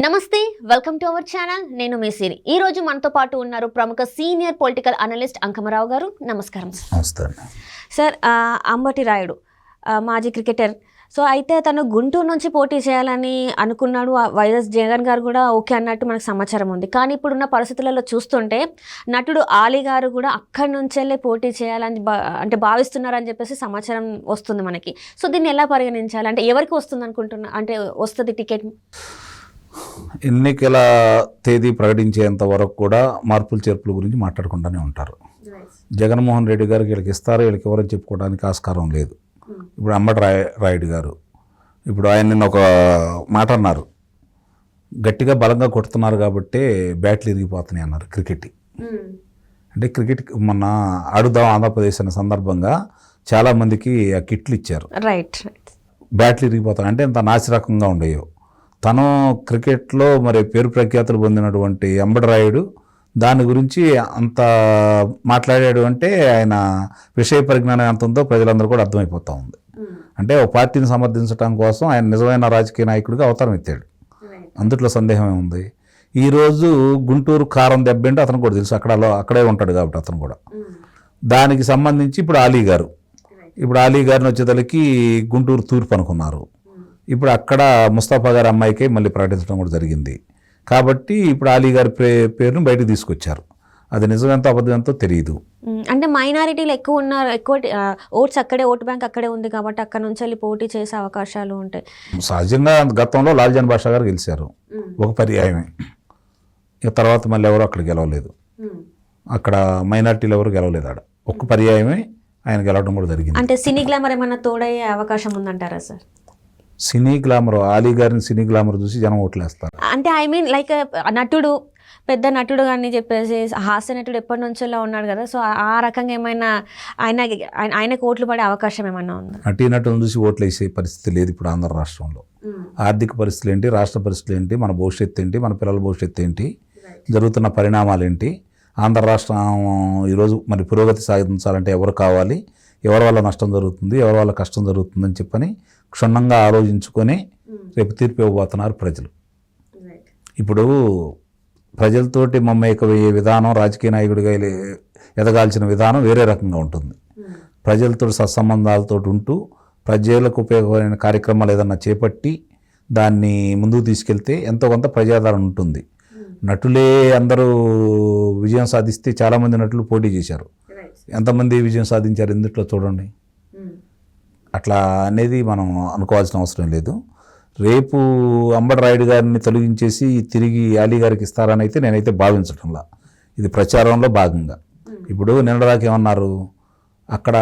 నమస్తే welcome to our channel నేను మీ సిరి. ఈ రోజు మనతో పాటు ఉన్నారు ప్రముఖ సీనియర్ పొలిటికల్ అనలిస్ట్ అంకమరావు గారు. నమస్కారం సార్. సార్ అంబటి రాయుడు మాజీ క్రికెటర్. సో అయితే తను గుంటూరు నుంచి పోటీ చేయాలని అనుకున్నాడు. వైఎస్ జగన్ గారు కూడా ఓకే అన్నట్టు మనకు సమాచారం ఉంది. కానీ ఇప్పుడున్న పరిస్థితులలో చూస్తుంటే నటుడు ఆలీ గారు కూడా అక్కడి నుంచెల్లే పోటీ చేయాలని అంటే భావిస్తున్నారని చెప్పేసి సమాచారం వస్తుంది మనకి. సో దీన్ని ఎలా పరిగణించాలి? అంటే ఎవరికి వస్తుంది అనుకుంటున్నా అంటే వస్తుంది టికెట్? ఎన్నికల తేదీ ప్రకటించేంత వరకు కూడా మార్పులు చేర్పుల గురించి మాట్లాడుకుంటూనే ఉంటారు. జగన్మోహన్ రెడ్డి గారికి వీళ్ళకి ఇస్తారు వీళ్ళకి ఎవరని చెప్పుకోవడానికి ఆస్కారం లేదు. ఇప్పుడు అంబటి రాయ రాయుడు గారు ఇప్పుడు ఆయన నిన్న ఒక మాట అన్నారు. గట్టిగా బలంగా కొడుతున్నారు కాబట్టి బ్యాట్లు ఇరిగిపోతున్నాయి అన్నారు క్రికెట్ అంటే క్రికెట్ మొన్న ఆడుదాం ఆంధ్రప్రదేశ్ అనే సందర్భంగా చాలామందికి ఆ కిట్లు ఇచ్చారు. రైట్ బ్యాట్లు ఇరిగిపోతాయి అంటే ఎంత నాసిరకంగా ఉండేయో. తను క్రికెట్లో మరి పేరు ప్రఖ్యాతులు పొందినటువంటి అంబడరాయుడు దాని గురించి అంత మాట్లాడాడు అంటే ఆయన విషయ పరిజ్ఞానం ఎంత ఉందో ప్రజలందరూ కూడా అర్థమైపోతూ ఉంది. అంటే ఒక పార్టీని సమర్థించడం కోసం ఆయన నిజమైన రాజకీయ నాయకుడిగా అవతారం ఎత్తాడు. అందుట్లో సందేహం ఏముంది? ఈరోజు గుంటూరు కారం దెబ్బేంటి అతను కూడా తెలుసు. అక్కడ అక్కడే ఉంటాడు కాబట్టి అతను కూడా. దానికి సంబంధించి ఇప్పుడు అలీ గారు ఇప్పుడు అలీ గారిని వచ్చేతలకి గుంటూరు తూర్పు అనుకున్నారు. ఇప్పుడు అక్కడ ముస్తాఫా గారి అమ్మాయికి మళ్ళీ ప్రకటించడం కూడా జరిగింది. కాబట్టి ఇప్పుడు అలీ గారి పే పేరును బయటకు తీసుకొచ్చారు. అది నిజమెంతో అబద్ధం ఎంతో తెలియదు. అంటే మైనారిటీలు ఎక్కువ ఉన్నారు ఎక్కువ ఓట్స్ అక్కడే ఓటు బ్యాంక్ అక్కడే ఉంది కాబట్టి అక్కడ నుంచి వెళ్ళి పోటీ చేసే అవకాశాలు ఉంటాయి. సహజంగా గతంలో లాల్జన్ బాషా గారు గెలిచారు. ఒక పర్యాయమే. ఇక తర్వాత మళ్ళీ ఎవరు అక్కడ గెలవలేదు. అక్కడ మైనార్టీలు ఎవరు గెలవలేదు ఆడ. ఒక్క పర్యాయమే ఆయన గెలవడం కూడా జరిగింది. అంటే సినీ గ్లామర్ ఏమైనా తోడయ్యే అవకాశం ఉందంటారా సార్? సినీ గ్లామర్ అలీ గారిని సినీ గ్లామర్ చూసి జనం ఓట్లేస్తారు. అంటే ఐ మీన్ లైక్ నటుడు పెద్ద నటుడు అని చెప్పేసి హాస్య నటుడు ఎప్పటి నుంచో ఉన్నాడు కదా. సో ఆ- రకంగా ఏమైనా ఆయన ఆయన- ఆయనకు ఓట్లు పడే అవకాశం ఏమైనా ఉందా? నటీనటులను చూసి ఓట్లు వేసే పరిస్థితి లేదు ఇప్పుడు ఆంధ్ర రాష్ట్రంలో. ఆర్థిక పరిస్థితులు ఏంటి రాష్ట్ర పరిస్థితులు ఏంటి మన భవిష్యత్తు ఏంటి మన పిల్లల భవిష్యత్తు ఏంటి జరుగుతున్న పరిణామాలు ఏంటి ఆంధ్ర రాష్ట్రం ఈరోజు మరి పురోగతి సాధించాలంటే ఎవరు కావాలి ఎవరి వల్ల నష్టం జరుగుతుంది ఎవరి వల్ల కష్టం జరుగుతుందని చెప్పని క్షుణ్ణంగా ఆలోచించుకొని రేపు తీర్పు ఇవ్వబోతున్నారు ప్రజలు. ఇప్పుడు ప్రజలతోటి మమ్మేకమయ్యే విధానం రాజకీయ నాయకుడిగా ఎదగాల్సిన విధానం వేరే రకంగా ఉంటుంది. ప్రజలతో సత్సంబంధాలతో ఉంటూ ప్రజలకు ఉపయోగపడిన కార్యక్రమాలు ఏదన్నా చేపట్టి దాన్ని ముందుకు తీసుకెళ్తే ఎంతో కొంత ప్రజాదరణ ఉంటుంది. నటులే అందరూ విజయం సాధిస్తే చాలామంది నటులు పోటీ చేశారు. ఎంతమంది విజయం సాధించారు ఇందుట్లో చూడండి. అట్లా అనేది మనం అనుకోవాల్సిన అవసరం లేదు. రేపు అంబడరాయుడు గారిని తొలగించేసి తిరిగి అలీ గారికి ఇస్తారని అయితే నేనైతే భావించటంలా. ఇది ప్రచారంలో భాగంగా. ఇప్పుడు నిన్నదాకా ఏమన్నారు? అక్కడ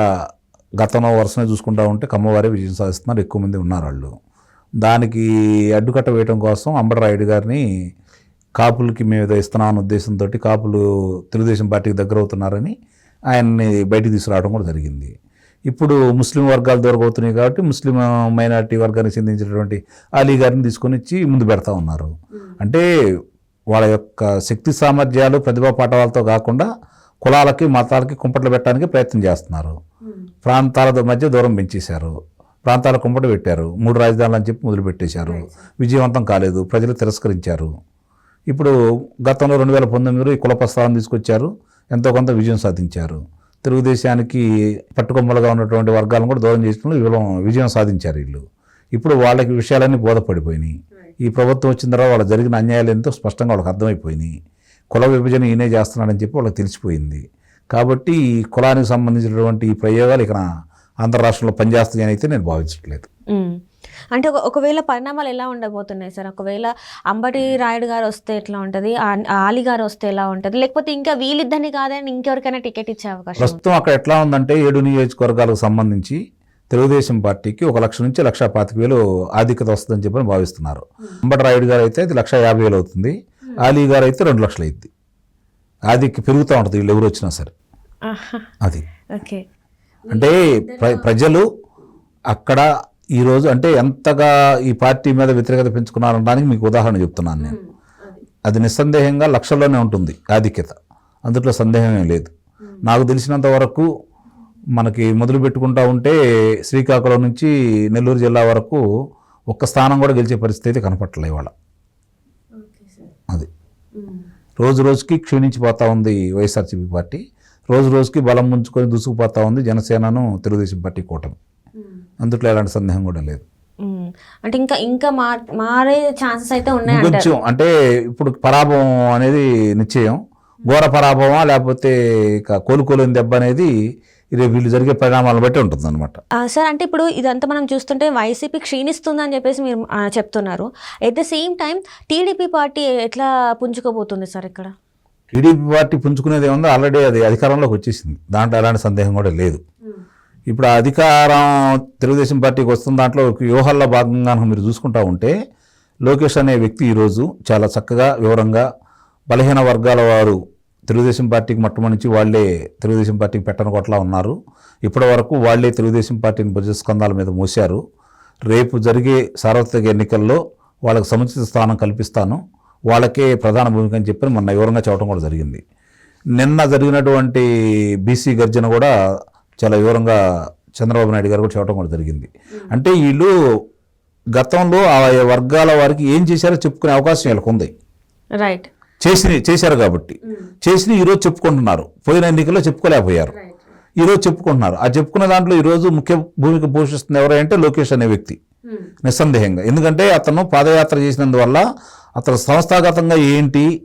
గతంలో వరుసనే చూసుకుంటా ఉంటే కమ్మవారే విజయం సాధిస్తున్నారు ఎక్కువ మంది ఉన్నారు వాళ్ళు. దానికి అడ్డుకట్ట వేయడం కోసం అంబడరాయుడు గారిని కాపులకి మేము ఏదో ఇస్తున్నాం అన్న ఉద్దేశంతో కాపులు తెలుగుదేశం పార్టీకి దగ్గర అవుతున్నారని ఆయన్ని బయటికి తీసుకురావడం కూడా జరిగింది. ఇప్పుడు ముస్లిం వర్గాలు దొరకవుతున్నాయి కాబట్టి ముస్లిం మైనారిటీ వర్గానికి చెందించినటువంటి అలీ గారిని తీసుకొని వచ్చి ముందు పెడతా ఉన్నారు. అంటే వాళ్ళ యొక్క శక్తి సామర్థ్యాలు ప్రతిభా పాఠవాలతో కాకుండా కులాలకి మతాలకి కుంపట్లు పెట్టడానికి ప్రయత్నం చేస్తున్నారు. ప్రాంతాల మధ్య దూరం పెంచేశారు. ప్రాంతాల కుంపట పెట్టారు. మూడు రాజధానులు అని చెప్పి మొదలుపెట్టేశారు విజయవంతం కాలేదు. ప్రజలు తిరస్కరించారు. ఇప్పుడు గతంలో రెండు వేల పంతొమ్మిదిలో ఈ కుల ప్రస్తావన తీసుకొచ్చారు. ఎంతో కొంత విజయం సాధించారు. తెలుగుదేశానికి పట్టుకొమ్మలుగా ఉన్నటువంటి వర్గాలను కూడా దూరం చేసిన విజయం విజయం సాధించారు వీళ్ళు. ఇప్పుడు వాళ్ళకి విషయాలన్నీ బోధపడిపోయినాయి. ఈ ప్రభుత్వం వచ్చిన తర్వాత వాళ్ళు జరిగిన అన్యాయాలు ఎంతో స్పష్టంగా వాళ్ళకి అర్థమైపోయినాయి. కుల విభజన ఈయనే చేస్తున్నాడని చెప్పి వాళ్ళకి తెలిసిపోయింది. కాబట్టి ఈ కులానికి సంబంధించినటువంటి ఈ ప్రయోగాలు ఇక ఆంధ్ర రాష్ట్రంలో పనిచేస్తాయని అయితే నేను భావించట్లేదు. అంటే ఒక ఒకవేళ పరిణామాలు ఎలా ఉండబోతున్నాయి సార్? ఒకవేళ అంబటి రాయుడు గారు వస్తే ఎట్లా ఉంటుంది? ఆలి గారు వస్తే ఎలా ఉంటుంది? లేకపోతే ఇంకా వీళ్ళిద్దరిని కాదని ఇంకెవరికైనా టికెట్ ఇచ్చే అవకాశం? ప్రస్తుతం అక్కడ ఎట్లా ఉందంటే ఏడు నియోజకవర్గాలకు సంబంధించి తెలుగుదేశం పార్టీకి ఒక లక్ష నుంచి లక్ష పాతిక వేలు ఆధిక్యత వస్తుందని చెప్పని భావిస్తున్నారు. అంబటి రాయుడు గారు అయితే అది లక్ష యాభై వేలు అవుతుంది. ఆలీ గారు అయితే రెండు లక్షలు అయింది ఆధిక్య పెరుగుతూ ఉంటుంది వీళ్ళు ఎవరు వచ్చినా సరే. అది. ఓకే. అంటే ప్ర- ప్రజలు అక్కడ ఈరోజు అంటే ఎంతగా ఈ పార్టీ మీద వ్యతిరేకత పెంచుకున్నారనడానికి మీకు ఉదాహరణ చెప్తున్నాను నేను. అది. నిస్సందేహంగా లక్షల్లోనే ఉంటుంది ఆధిక్యత. అందులో సందేహమే లేదు. నాకు తెలిసినంత వరకు మనకి మొదలు పెట్టుకుంటా ఉంటే శ్రీకాకుళం నుంచి నెల్లూరు జిల్లా వరకు ఒక్క స్థానం కూడా గెలిచే పరిస్థితి అయితే కనపట్లే ఇవాళ. అది. రోజు రోజుకి క్షీణించిపోతా ఉంది వైఎస్ఆర్సీపీ పార్టీ. రోజు రోజుకి బలం ముంచుకొని దూసుకుపోతా ఉంది జనసేనను తెలుగుదేశం పార్టీ కూటమి. అందుట్లో ఎలాంటి సందేహం కూడా లేదు. అంటే ఇంకా ఇంకా మార్ ఛాన్సెస్ అయితే ఉన్నాయి కొంచెం అంటే ఇప్పుడు పరాభవం అనేది నిశ్చయం. ఘోర పరాభవమా లేకపోతే ఇక కోలుకోలేని దెబ్బ అనేది రేపు వీళ్ళు జరిగే పరిణామాలను బట్టి ఉంటుంది అనమాట సార్ అంటే ఇప్పుడు ఇదంతా మనం చూస్తుంటే వైసీపీ క్షీణిస్తుందని చెప్పేసి మీరు చెప్తున్నారు. At the same time TDP party ఎట్లా పుంజుకోబోతుంది సార్ ఇక్కడ? టీడీపీ పార్టీ పుంజుకునేది ఏముందో? ఆల్రెడీ అది అధికారంలోకి వచ్చేసింది. దాంట్లో ఎలాంటి సందేహం కూడా లేదు. ఇప్పుడు అధికారం తెలుగుదేశం పార్టీకి వస్తున్న దాంట్లో వ్యూహాల్లో భాగంగా మీరు చూసుకుంటా ఉంటే లోకేష్ అనే వ్యక్తి ఈరోజు చాలా చక్కగా వివరంగా బలహీన వర్గాల వారు తెలుగుదేశం పార్టీకి మొట్టమొదటి వాళ్ళే తెలుగుదేశం పార్టీకి పెట్టని కొట్లా ఉన్నారు. ఇప్పటి వరకు వాళ్ళే తెలుగుదేశం పార్టీని భుజస్కంధాల మీద మోశారు. రేపు జరిగే సార్వత్రిక ఎన్నికల్లో వాళ్ళకి సముచిత స్థానం కల్పిస్తాను. వాళ్ళకే ప్రధాన భూమిక అని చెప్పి మొన్న వివరంగా చెప్పడం కూడా జరిగింది. నిన్న జరిగినటువంటి బీసీ గర్జన కూడా చాలా వివరంగా చంద్రబాబు నాయుడు గారు కూడా చెప్పడం కూడా జరిగింది. అంటే వీళ్ళు గతంలో ఆ వర్గాల వారికి ఏం చేశారో చెప్పుకునే అవకాశం వీళ్ళకు ఉంది. రైట్ చేసి చేశారు కాబట్టి. చేసి ఈరోజు చెప్పుకుంటున్నారు. పోయిన ఎన్నికల్లో చెప్పుకోలేకపోయారు. ఈరోజు చెప్పుకుంటున్నారు. ఆ చెప్పుకున్న దాంట్లో ఈరోజు ముఖ్య భూమిక పోషిస్తుంది ఎవరంటే లోకేష్ అనే వ్యక్తి. నిస్సందేహంగా. ఎందుకంటే అతను పాదయాత్ర చేసినందువల్ల అతను సంస్థాగతంగా ఏంటి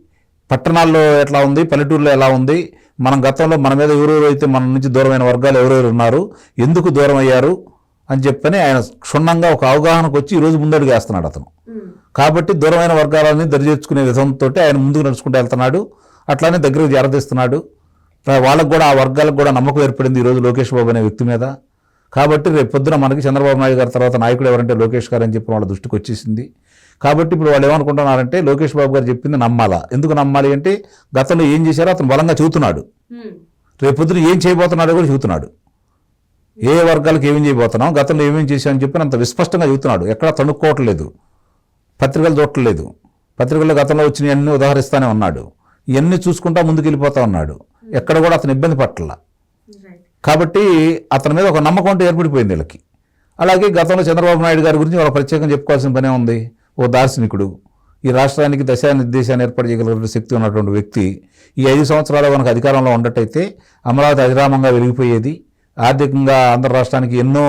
పట్టణాల్లో ఎట్లా ఉంది పల్లెటూరులో ఎలా ఉంది? మనం గతంలో మన మీద ఎవరెవరు అయితే మన నుంచి దూరమైన వర్గాలు ఎవరెవరు ఉన్నారు ఎందుకు దూరం అయ్యారు అని చెప్పని ఆయన క్షుణ్ణంగా ఒక అవగాహనకు వచ్చి ఈరోజు ముందడుగు వేస్తున్నాడు అతను. కాబట్టి దూరమైన వర్గాలని దరిచేర్చుకునే విధంతో ఆయన ముందుకు నడుచుకుంటూ వెళ్తున్నాడు. అట్లానే దగ్గరకు చేరదీస్తున్నాడు రా- వాళ్ళకు కూడా ఆ వర్గాలకు కూడా నమ్మకం ఏర్పడింది ఈరోజు లోకేష్ బాబు అనే వ్యక్తి మీద. కాబట్టి రేపు పొద్దున మనకి చంద్రబాబు నాయుడు గారి తర్వాత నాయకుడు ఎవరంటే లోకేష్ గారు అని చెప్పి వాళ్ళ దృష్టికి వచ్చేసింది. కాబట్టి ఇప్పుడు వాళ్ళు ఏమనుకుంటున్నారంటే లోకేష్ బాబు గారు చెప్పింది నమ్మాలా. ఎందుకు నమ్మాలి అంటే గతంలో ఏం చేశారో అతను బలంగా చెబుతున్నాడు. రేపు పొద్దున ఏం చేయబోతున్నాడో కూడా చెబుతున్నాడు. ఏ వర్గాలకు ఏమేం చేయబోతున్నాం గతంలో ఏమేం చేశామని చెప్పి అంత విస్పష్టంగా చెబుతున్నాడు. ఎక్కడా తణుక్కోవట్లేదు. పత్రికలు చూడట్లేదు పత్రికల్లో గతంలో వచ్చిన అన్ని ఉదాహరిస్తానే ఉన్నాడు. ఇవన్నీ చూసుకుంటా ముందుకు వెళ్ళిపోతా ఉన్నాడు. ఎక్కడ కూడా అతను ఇబ్బంది పట్టల. కాబట్టి అతని మీద ఒక నమ్మకం అంటే ఏర్పడిపోయింది వీళ్ళకి. అలాగే గతంలో చంద్రబాబు నాయుడు గారి గురించి వాళ్ళ ప్రత్యేకంగా చెప్పుకోవాల్సిన పనే ఉంది. ఓ దార్శనికుడు. ఈ రాష్ట్రానికి దశానిర్దేశాన్ని ఏర్పాటు చేయగలిగిన శక్తి ఉన్నటువంటి వ్యక్తి ఈ ఐదు సంవత్సరాలు మనకు అధికారంలో ఉండటైతే అమరావతి అధిరామంగా వెలిగిపోయేది. ఆర్థికంగా ఆంధ్ర రాష్ట్రానికి ఎన్నో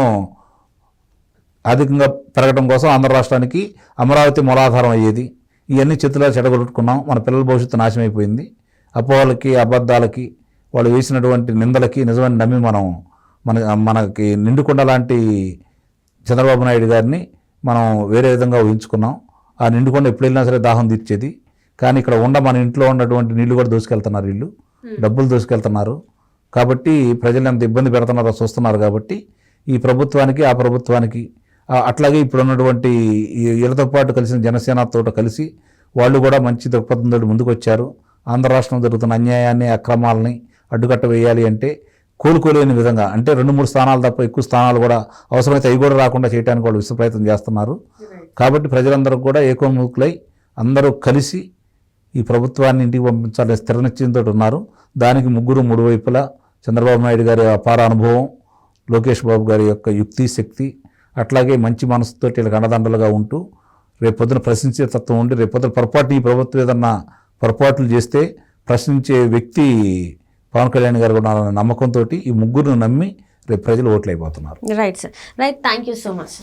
ఆర్థికంగా పెరగడం కోసం ఆంధ్ర రాష్ట్రానికి అమరావతి మూలాధారం అయ్యేది. ఇవన్నీ చేతిలో చెడగొట్టుకున్నాం. మన పిల్లల భవిష్యత్తు నాశనం అయిపోయింది అపోహలకి అబద్ధాలకి వాళ్ళు వేసినటువంటి నిందలకి నిజమైన నమ్మి మనం మన మనకి నిండుకొండ లాంటి చంద్రబాబు నాయుడు గారిని మనం వేరే విధంగా ఊహించుకున్నాం. ఆ నిండుకొండ ఎప్పుడు వెళ్ళినా సరే దాహం తీర్చేది. కానీ ఇక్కడ ఉండ మన ఇంట్లో ఉన్నటువంటి నీళ్ళు కూడా దోసుకెళ్తున్నారు వీళ్ళు. డబ్బులు దోసుకెళ్తున్నారు. కాబట్టి ప్రజలు ఎంత ఇబ్బంది పెడుతున్నారో చూస్తున్నారు కాబట్టి ఈ ప్రభుత్వానికి ఆ ప్రభుత్వానికి అట్లాగే ఇప్పుడు ఉన్నటువంటి వీళ్ళతో పాటు కలిసిన జనసేనతో కలిసి వాళ్ళు కూడా మంచి దృక్పథంతో ముందుకు వచ్చారు ఆంధ్ర రాష్ట్రం జరుగుతున్న అన్యాయాన్ని అక్రమాలని అడ్డుకట్ట వేయాలి అంటే కోలుకోలేని విధంగా అంటే రెండు మూడు స్థానాలు తప్ప ఎక్కువ స్థానాలు కూడా అవసరమైతే అవి కూడా రాకుండా చేయడానికి వాళ్ళు విశ్వ ప్రయత్నం చేస్తున్నారు కాబట్టి ప్రజలందరూ కూడా ఏకోముఖులై అందరూ కలిసి ఈ ప్రభుత్వాన్ని ఇంటికి పంపించాలని స్థిర నిశ్చయంతో ఉన్నారు. దానికి ముగ్గురు మూడు వైపులా చంద్రబాబు నాయుడు గారి అపార అనుభవం లోకేష్ బాబు గారి యొక్క యుక్తి శక్తి అట్లాగే మంచి మనసుతో వీళ్ళకి అండదండలుగా ఉంటూ రేపొద్దున ప్రశ్నించే తత్వం ఉండి రేపొద్దున పొరపాటు ఈ ప్రభుత్వం ఏదన్నా పొరపాట్లు చేస్తే ప్రశ్నించే వ్యక్తి పవన్ కళ్యాణ్ గారు కూడా నమ్మకంతో ఈ ముగ్గురును నమ్మి రేపు ప్రజలు ఓట్లు అయిపోతున్నారు right sir right thank you so much